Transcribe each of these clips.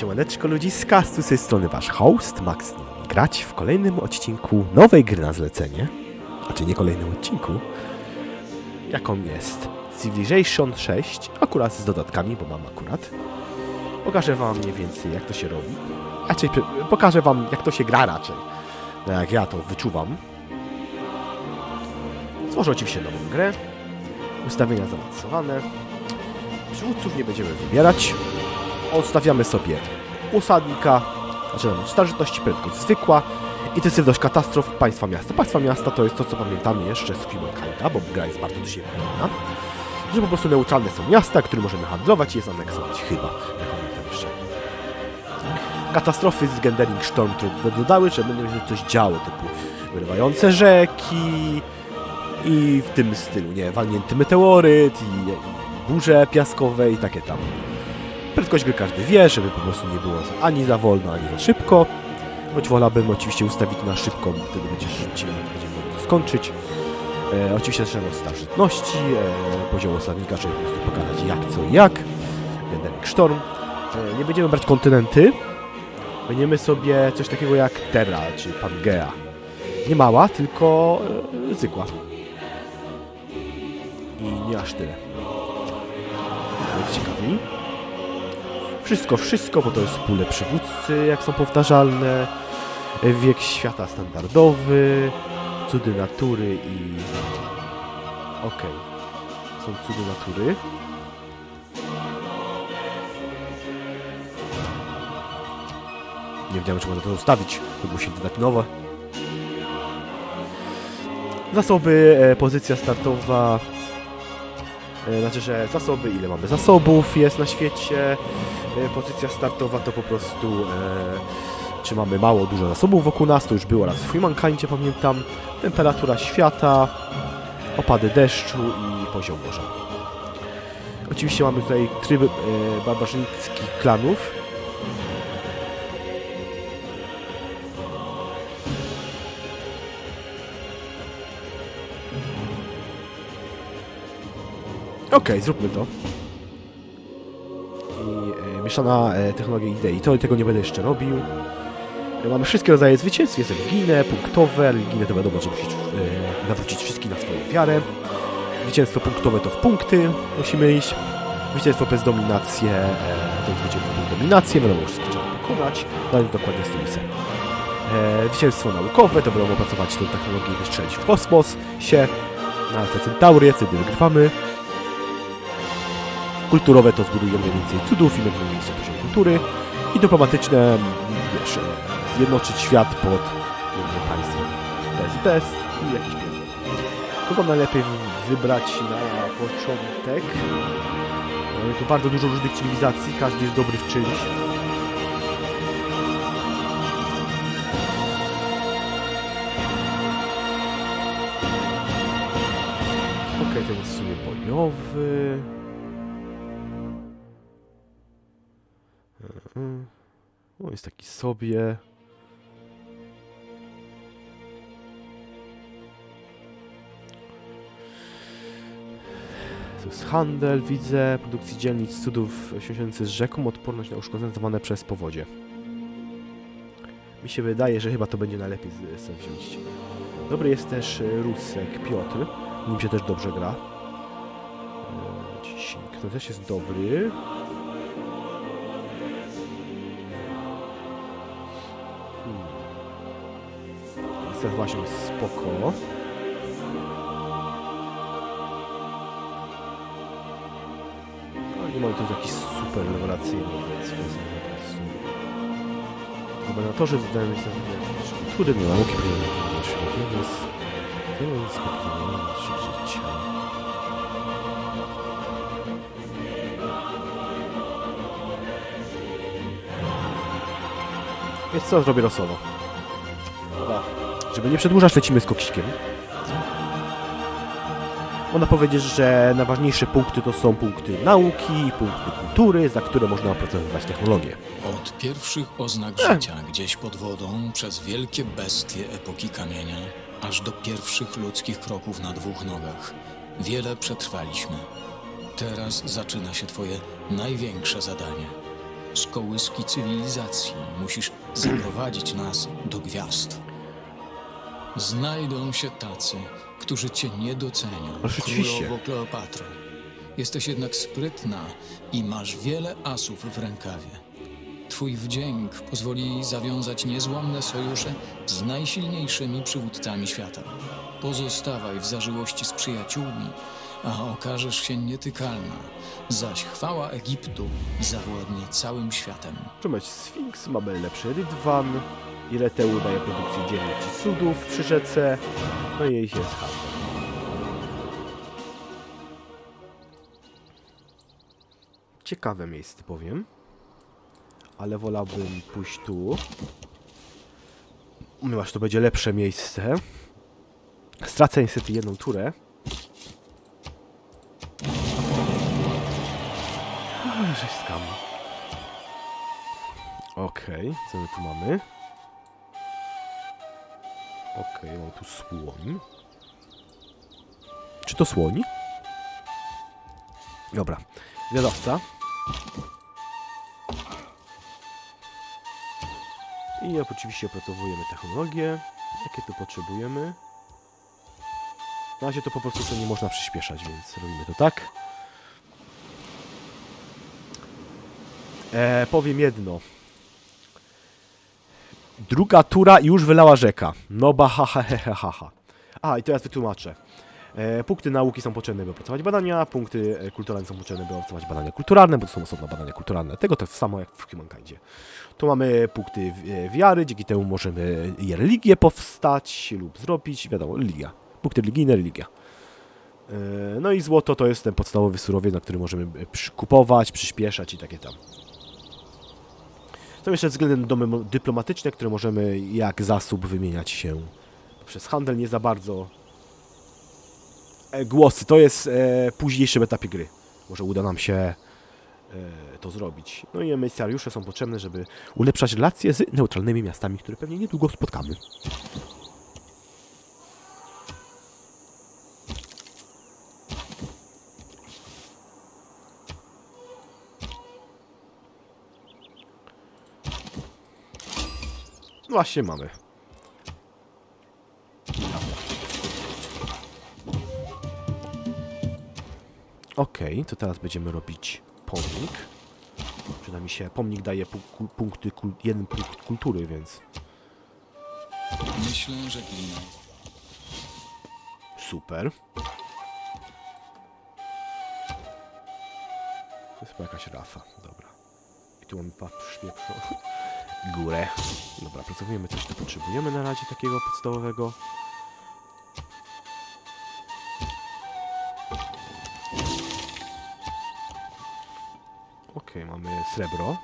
Siemaneczko ludziska, z tej strony wasz host Max grać w kolejnym odcinku nowej gry na zlecenie, znaczy nie kolejnym odcinku, jaką jest Civilization 6, akurat z dodatkami, bo mam akurat. Pokażę wam mniej więcej jak to się robi, raczej pokażę wam jak to się gra raczej, no jak ja to wyczuwam. Stworzę oczywiście nową grę, ustawienia zaawansowane, przywódców nie będziemy wybierać, odstawiamy sobie usadnika, znaczy no, starożytności prędkość zwykła, intensywność katastrof państwa miasta. Państwa miasta to jest to, co pamiętamy jeszcze z Humankind'a, bo gra jest bardzo do siebie podobna. Że po prostu neutralne są miasta, które możemy handlować i je zaneksować chyba, jak pamiętam jeszcze. Katastrofy z Gendering Storm które dodały, że będzie się coś działo, typu wyrywające rzeki i w tym stylu, nie, walnięty meteoryt i, i burze piaskowe i takie tam. Prędkość gry każdy wie, żeby po prostu nie było ani za wolno, ani za szybko. Choć wolałbym oczywiście ustawić na szybką, wtedy będzie szybciej, będziemy mogli skończyć. E, oczywiście zaczynamy od starożytności, e, poziomu osadnika, żeby po prostu pokazać jak, co i jak. Generic Storm. E, nie będziemy brać kontynenty. Weźmiemy sobie coś takiego jak Terra, czy Pangea. Nie mała, tylko e, zwykła. I nie aż tyle. Ciekawiej. Wszystko, wszystko, bo to jest pule przywódcy, jak są powtarzalne, wiek świata standardowy, cudy natury i... Okej, są cudy natury. Nie wiedziałem, czy można to ustawić, by musieli dodać nowe. Zasoby, e, pozycja startowa, znaczy, że zasoby, ile mamy zasobów jest na świecie, e, pozycja startowa to po prostu e, czy mamy mało, dużo zasobów wokół nas, to już było raz w Humankind'zie pamiętam, temperatura świata, opady deszczu i poziom morza. Oczywiście mamy tutaj tryb e, barbarzyńskich klanów. Okej, zróbmy to i e, mieszana e, technologia idei. To tego nie będę jeszcze robił. E, mamy wszystkie rodzaje zwycięstw, jest religijne, punktowe, religijne to wiadomo, że musisz e, nawrócić wszystkich na swoją wiarę. Zwycięstwo punktowe to w punkty musimy iść. Zwycięstwo przez dominację e, to zwycięstwo przez dominację, wiadomo, wszystko trzeba pokonać, dając dokładnie stolicę. E, zwycięstwo naukowe to wiadomo, pracować tę technologię i wystrzelić w kosmos się, na Alfa Centaurię, wtedy wygrywamy kulturowe to zbudujemy więcej cudów i będziemy mieć poziom kultury i dyplomatyczne, m, wiesz, e, zjednoczyć świat pod jednym państwem bez bez i jakiś pieniądze. Kogo najlepiej wy- wybrać na początek? Mamy tu bardzo dużo różnych cywilizacji, każdy jest dobry w czymś. Okej, ten jest w sumie bojowy. Mm. O, jest taki sobie. To jest handel, widzę, produkcji dzielnic, cudów osiągnięty z rzeką, odporność na uszkodzenia zwane przez powodzie. Mi się wydaje, że chyba to będzie najlepiej sobie wziąć. Dobry jest też e, Rusek Piotr, nim się też dobrze gra. E, Cisink, to też jest dobry. Też właśnie spoko. No nie mam tu jakiś super rewelacyjny, więc po prostu. Gubernatorzy zdają się na kultury, nie nauki, priorytety na świecie, więc to jest spokojnie, życia. Więc co zrobię losowo? Żeby nie przedłużać, lecimy z koksikiem. Można powiedzieć, że najważniejsze punkty to są punkty nauki, punkty kultury, za które można opracowywać technologię. Od pierwszych oznak Ech. życia gdzieś pod wodą, przez wielkie bestie epoki kamienia, aż do pierwszych ludzkich kroków na dwóch nogach, wiele przetrwaliśmy. Teraz zaczyna się twoje największe zadanie. z kołyski cywilizacji. Musisz zaprowadzić nas do gwiazd. Znajdą się tacy, którzy cię nie docenią. Ale rzeczywiście. Królowo Kleopatro. Jesteś jednak sprytna i masz wiele asów w rękawie. Twój wdzięk pozwoli zawiązać niezłomne sojusze z najsilniejszymi przywódcami świata. Pozostawaj w zażyłości z przyjaciółmi, a okażesz się nietykalna, zaś chwała Egiptu zawładnie całym światem. Trzymać Sfinks, mamy lepszy rydwan. Ireteu daje produkcję dziennych i cudów przy rzece. No i jej jest handel. Ciekawe miejsce, powiem. Ale wolałbym pójść tu. Ponieważ to będzie lepsze miejsce. Stracę niestety jedną turę. Skam. Okej, co my tu mamy? Okej, mam tu słoń. Czy to słoń? Dobra, wiadowca. I oczywiście opracowujemy technologię. Jakie tu potrzebujemy? Na razie to po prostu to nie można przyspieszać, więc robimy to tak. E, powiem jedno. Druga tura już wylała rzeka. No ba ha ha he ha ha. A, i teraz wytłumaczę. E, punkty nauki są potrzebne, by opracować badania, punkty e, kulturalne są potrzebne, by opracować badania kulturalne, bo to są osobne badania kulturalne. Tego to samo jak w Humankindzie. Tu mamy punkty e, wiary, dzięki temu możemy religię powstać lub zrobić, wiadomo, religia. Punkty religijne, religia. E, no i złoto to jest ten podstawowy surowiec, na który możemy e, kupować, przyspieszać i takie tam. Są jeszcze względy domy dyplomatyczne, które możemy jak zasób wymieniać się przez handel, nie za bardzo. E, głosy, to jest e, późniejszym etapie gry. Może uda nam się e, to zrobić. No i emisariusze są potrzebne, żeby ulepszać relacje z neutralnymi miastami, które pewnie niedługo spotkamy. No Właśnie mamy. Okej, to teraz będziemy robić pomnik. Przyda mi się, pomnik daje pu punkty, jeden punkt kultury, więc Myślę, że glina super. To jest chyba jakaś rafa, dobra. I tu mamy patrz, pierwszą górę. Dobra, pracowujemy coś, co potrzebujemy na razie takiego podstawowego. Okej, mamy srebro.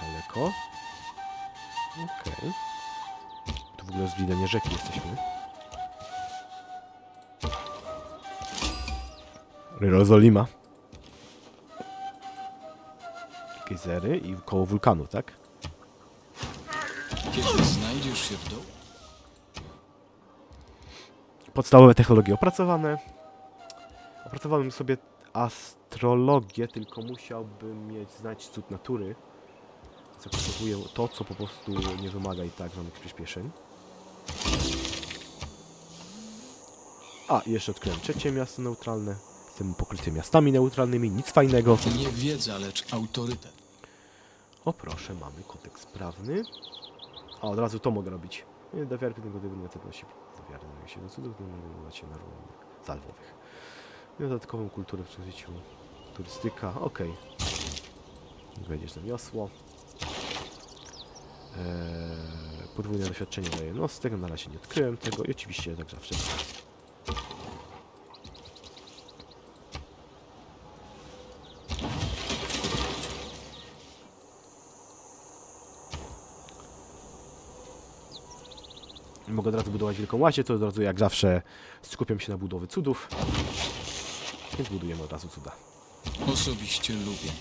Daleko. Okej. Tu w ogóle zglidzenie rzeki jesteśmy. Jerozolima. Gejzery i koło wulkanu, tak? Kiedy znajdziesz się w dołu, Podstawowe technologie opracowane. Opracowałem sobie astrologię, tylko musiałbym mieć znać cud natury. Zapracowuję to, co po prostu nie wymaga i tak żadnych przyspieszeń. A, i jeszcze odkryłem trzecie miasto neutralne. Jestem pokryty miastami neutralnymi, nic fajnego. nie wiedza, lecz autorytet. O proszę, mamy kodeks prawny. A od razu to mogę robić. Nie, Do wiary tego nie cenności. Do wiary nie się do cudów, mogę się na ruinach zalwowych. Dodatkową kulturę w życiu. Turystyka, okej. Wejdziesz na wiosło. Eee, podwójne doświadczenie daje jednostek, na razie nie odkryłem tego i oczywiście tak zawsze. Mogę od razu budować wielką łazię, to od razu jak zawsze skupiam się na budowie cudów. Więc budujemy od razu cuda. Osobiście lubię.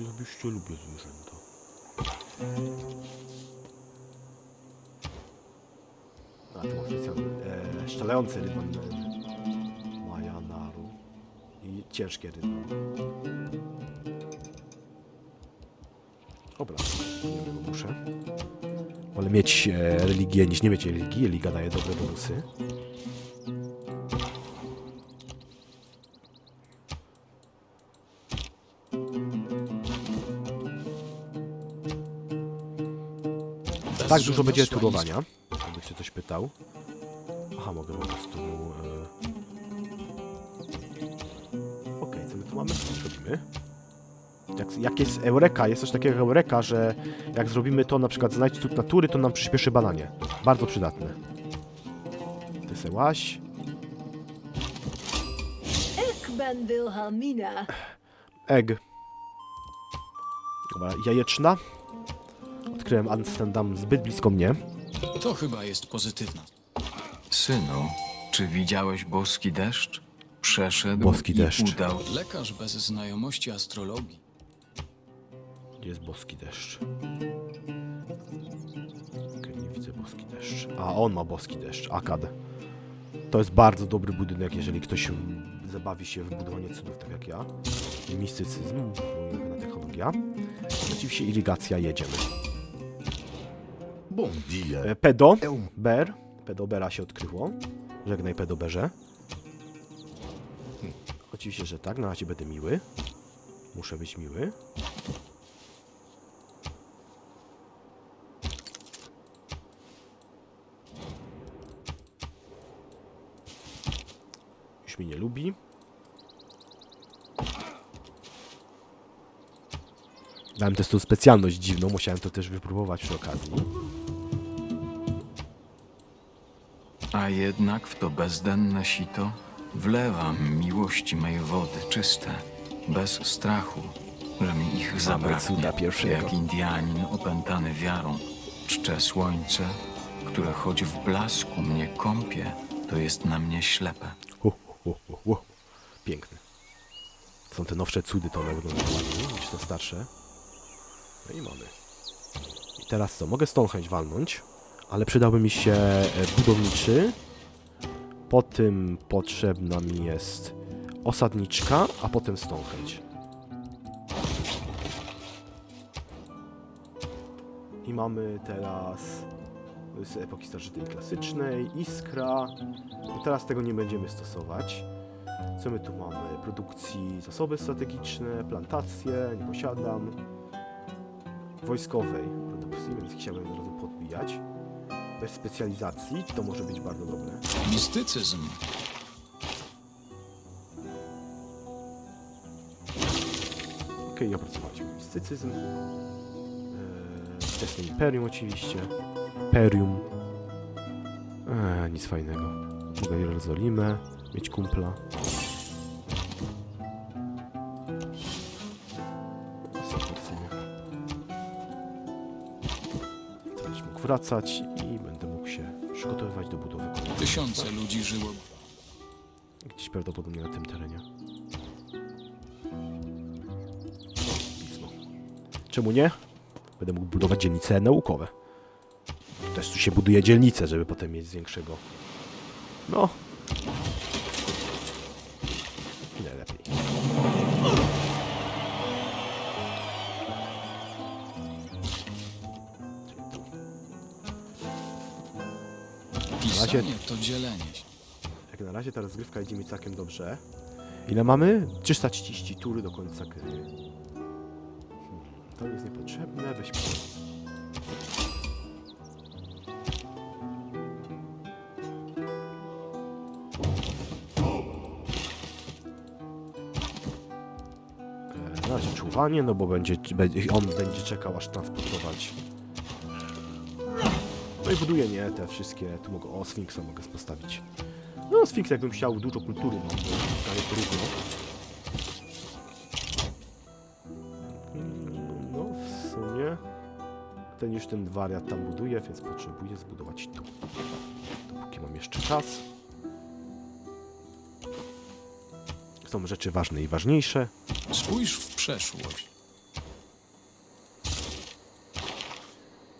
Osobiście lubię zwierzęta. A tu mam specjalny, e, szczelający rydwan e, Majanaru i ciężkie rydwan. Dobra, muszę. Wolę mieć e, religię niż nie mieć religii. Religia daje dobre bonusy. Tak dużo będzie turowania. Jakby się coś pytał. Aha, mogę po prostu. E... Okej, co my tu mamy? Co robimy? Jak, jak jest Eureka, jest coś takiego jak Eureka, że jak zrobimy to, na przykład znajdź cud natury, to nam przyspieszy badanie. Bardzo przydatne. Ty se łaś. Ben Wilhelmina. Egg. Dobra, jajeczna. Odkryłem Amsterdam zbyt blisko mnie. To chyba jest pozytywna. Synu, czy widziałeś boski deszcz? Przeszedł Boski i deszcz. udał Lekarz bez znajomości astrologii. Gdzie jest boski deszcz? Okej, nie widzę boski deszcz. A, on ma boski deszcz. Akad. To jest bardzo dobry budynek, jeżeli ktoś zabawi się w budowanie cudów, tak jak ja. Mistycyzm, ulubiona technologia. Oczywiście irigacja, jedziemy. Bom dia. E, pedo, ber. Pedobera się odkryło. Żegnaj pedoberze. Oczywiście, że tak. Na razie będę miły. Muszę być miły. Mnie nie lubi. Dałem też tą specjalność dziwną, musiałem to też wypróbować przy okazji. A jednak w to bezdenne sito wlewam miłości mej wody czyste, bez strachu, że mi ich zabraknie. cuda pierwszego. Jak Indianin opętany wiarą, czczę słońce, które choć w blasku mnie kąpie, to jest na mnie ślepe. Piękny. Są te nowsze cudy, to one niż te starsze. No i mamy. I teraz co? Mogę Stonehenge walnąć, ale przydałby mi się e, budowniczy. Po tym potrzebna mi jest osadniczka, a potem Stonehenge. I mamy teraz z epoki starożytnej klasycznej, iskra. No teraz tego nie będziemy stosować. Co my tu mamy? Produkcji zasoby strategiczne, plantacje, nie posiadam. Wojskowej produkcji, więc chciałbym od razu podbijać. Bez specjalizacji to może być bardzo dobre. Mistycyzm. Okej, opracowaliśmy mistycyzm. Eee, Wczesne Imperium oczywiście. Imperium. Eee, nic fajnego. Mogę Jerozolimę, mieć kumpla. Będziesz mógł wracać i będę mógł się przygotowywać do budowy. Tysiące ludzi żyło. Gdzieś prawdopodobnie na tym terenie. No. Czemu nie? Będę mógł budować dzielnice naukowe. Też tu się buduje dzielnice, żeby potem mieć z większego. No. Nie lepiej. Razie- Pisanie to dzielenie się. Jak na razie ta rozgrywka idzie mi całkiem dobrze. Ile mamy? 330 tury do końca gry. Hmm, to jest niepotrzebne, weźmy E, czuwanie, no bo będzie, on będzie czekał aż transportować. No i buduję, nie, te wszystkie, tu mogę, o, Sfinksa mogę postawić. No, Sfinks jakbym chciał dużo kultury, no, bo daje. Mm, No, w sumie ten już ten wariat tam buduje, więc potrzebuję zbudować tu. Dopóki mam jeszcze czas. Są rzeczy ważne i ważniejsze. Spójrz w przeszłość.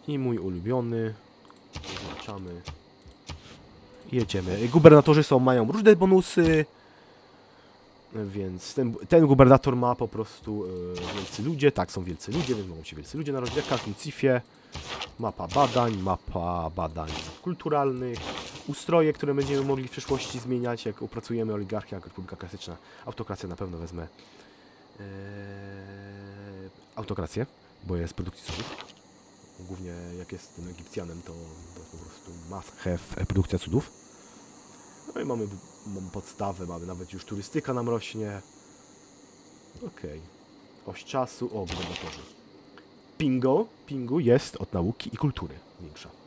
I mój ulubiony. Zaznaczamy. Jedziemy. Gubernatorzy są, mają różne bonusy. Więc ten, ten gubernator ma po prostu e, wielcy ludzie, tak, są wielcy ludzie, więc mogą się wielcy ludzie narodzić, jak w Lucifie. Mapa badań, mapa badań kulturalnych, ustroje, które będziemy mogli w przyszłości zmieniać, jak opracujemy oligarchię, jak Republika Klasyczna. Autokrację na pewno wezmę. Eee, autokrację, bo jest produkcji cudów. Głównie jak jest tym Egipcjanem, to, to po prostu must have e, produkcja cudów. No i mamy, mamy podstawę, mamy nawet już turystyka nam rośnie. Okej. Oś czasu, o, gubernatorzy. Pingo, Pingu jest od nauki i kultury większa.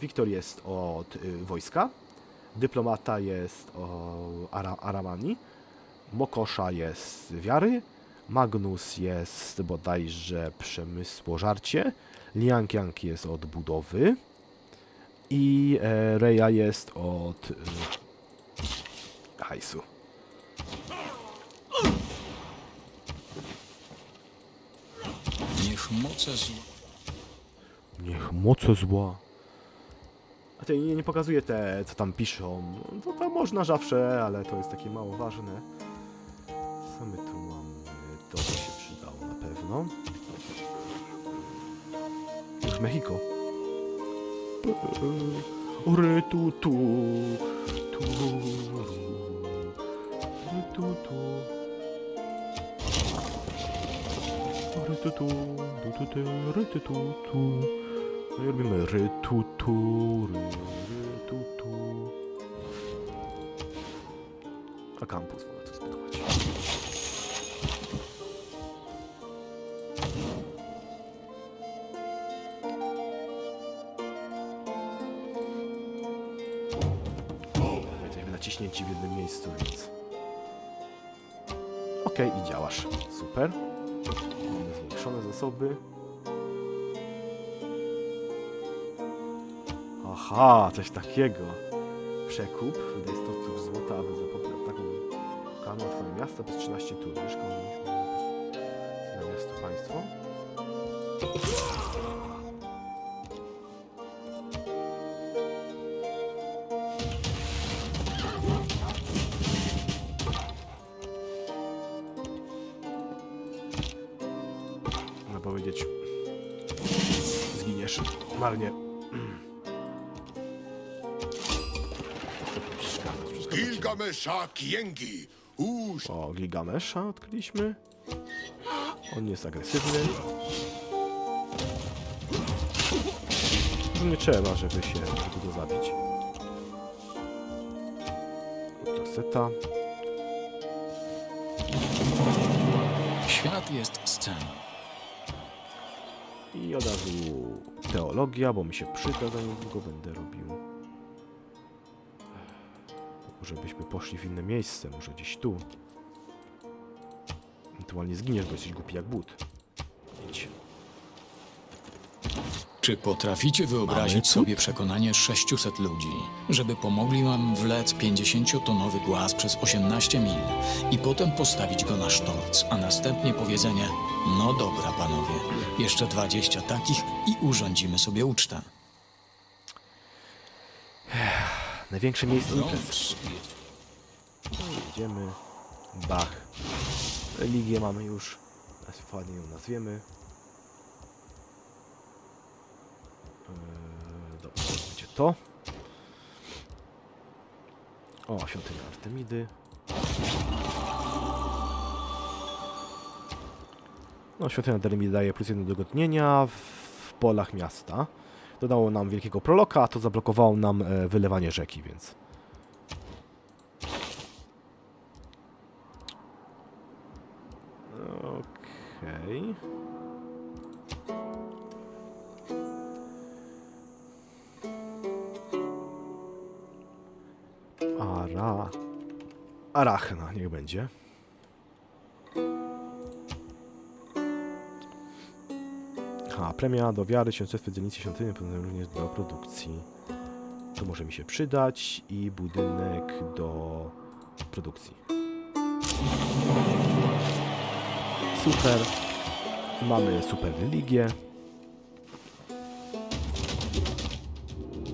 Wiktor jest od y, wojska. Dyplomata jest od Ara, Aramani. Mokosza jest z wiary. Magnus jest bodajże przemysłożarcie. Liang Yang jest od budowy. I e, Reja jest od y, hajsu. Niech moce zła... Niech moce zła. To nie, nie pokazuje te, co tam piszą. To można zawsze, ale to jest takie mało ważne. Co my tu mamy? To by się przydało na pewno. Już Mexico. Ry tu tu tu ry tu tu ry tu tu tu tu tu ry tu tu no i robimy ry tu tu ry, ry tu tu a kampus mogę tu zbudować Jesteśmy naciśnięci w jednym miejscu, więc... Okej, i działasz. Super. Mamy zwiększone zasoby. Aha, coś takiego. Przekup. Wydaj 100 tur złota, aby zapobiec taką kaną twoje miasto przez 13 tur. Wiesz, na miasto państwo. Można powiedzieć, zginiesz marnie. Gilgamesza Kiengi, Uż O, Gilgamesza odkryliśmy. On jest agresywny. Nie trzeba, żeby się żeby go zabić. To seta. Świat jest sceną. I od razu teologia, bo mi się przyda, za niedługo będę robił. Może byśmy poszli w inne miejsce, może gdzieś tu. Ewentualnie zginiesz, bo jesteś głupi jak but. Idź. Czy potraficie wyobrazić sobie przekonanie 600 ludzi, żeby pomogli nam wlec 50-tonowy głaz przez 18 mil i potem postawić go na sztorc, a następnie powiedzenie: No dobra, panowie, jeszcze 20 takich i urządzimy sobie ucztę. Największe miejsce imprezy. Wrącz Jedziemy. Bach. Religię mamy już. Ładnie ją nazwiemy. Eee, dobra, będzie to. O, świątynia Artemidy. No, świątynia Artemidy daje plus jedno dogodnienia w polach miasta. Dodało nam wielkiego proloka, a to zablokowało nam e, wylewanie rzeki, więc... Okej. Ara. Arachna, niech będzie. Ha, premia do wiary, świadectwo dzielnicy świątyni, potem również do produkcji. To może mi się przydać i budynek do produkcji. Super. Mamy super religię.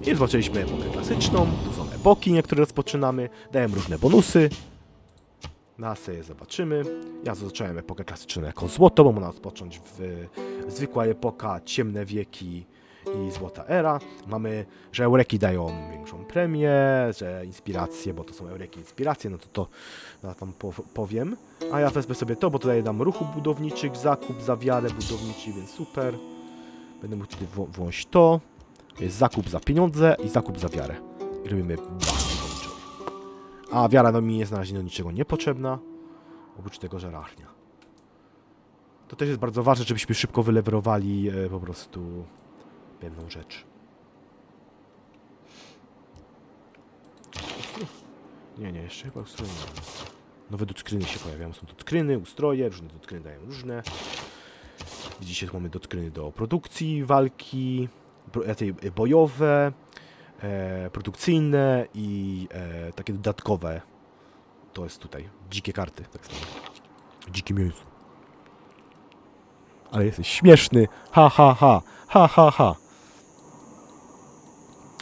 I zobaczyliśmy epokę klasyczną. Tu są epoki, niektóre rozpoczynamy. Dają różne bonusy. Na sobie zobaczymy. Ja zacząłem epokę klasyczną jako złoto, bo można rozpocząć w zwykła epoka, ciemne wieki i złota era. Mamy, że eureki dają większą premię, że inspiracje, bo to są eureki inspiracje, no to to ja tam po, powiem. A ja wezmę sobie to, bo tutaj dam ruchu budowniczych, zakup za wiarę budowniczy, więc super. Będę mógł tutaj wło- włączyć to. Jest zakup za pieniądze i zakup za wiarę. I robimy. A wiara no, mi jest na razie do niczego niepotrzebna. Oprócz tego, że rachnia. To też jest bardzo ważne, żebyśmy szybko wylewerowali e, po prostu pewną rzecz. Nie, nie, jeszcze chyba ustroje. Nowe dockryny się pojawiają. Są dockryny, ustroje, różne dockryny dają różne. Widzicie, tu mamy dockryny do produkcji, walki, e, e, bojowe, e, produkcyjne i e, takie dodatkowe. To jest tutaj. Dzikie karty, tak samo. Dzikie mięso. Ale jesteś śmieszny. Ha, ha, ha. Ha, ha, ha.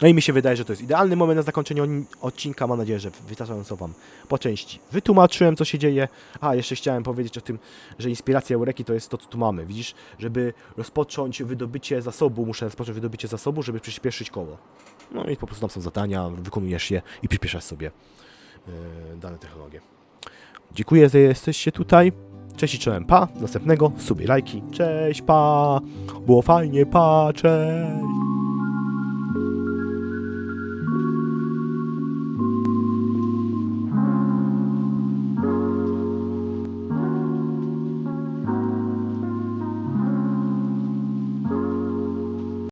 No i mi się wydaje, że to jest idealny moment na zakończenie odcinka. Mam nadzieję, że wystarczająco Wam po części wytłumaczyłem, co się dzieje. A, jeszcze chciałem powiedzieć o tym, że inspiracja Eureki to jest to, co tu mamy. Widzisz, żeby rozpocząć wydobycie zasobu, muszę rozpocząć wydobycie zasobu, żeby przyspieszyć koło. No i po prostu tam są zadania, wykonujesz je i przyspieszasz sobie yy, dane technologie. Dziękuję, że jesteście tutaj. Cześć i czołem, pa. Następnego, subie lajki. Cześć, pa. Było fajnie, pa, cześć.